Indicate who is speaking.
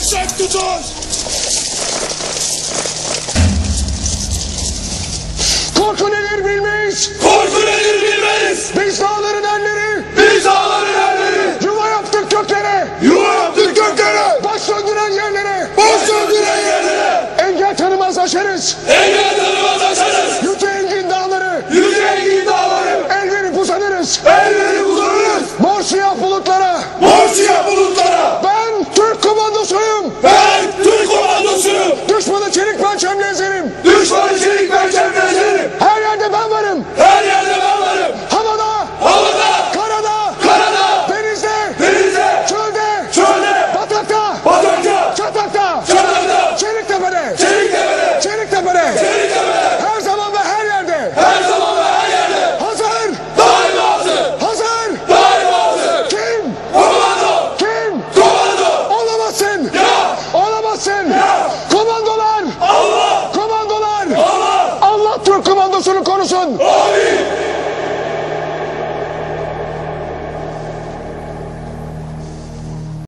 Speaker 1: Yüksek tutun.
Speaker 2: Korku nedir bilmeyiz.
Speaker 1: Korku nedir bilmeyiz.
Speaker 2: Biz dağların erleri.
Speaker 1: Biz dağların erleri.
Speaker 2: Yuva yaptık köklere.
Speaker 1: Yuva yaptık köklere.
Speaker 2: Baş döndüren yerlere.
Speaker 1: Baş döndüren yerlere.
Speaker 2: Engel tanımaz aşeriz.
Speaker 1: Engel tanımaz.
Speaker 2: Jerusalem! Türk komandosunu konuşun.
Speaker 1: Amin.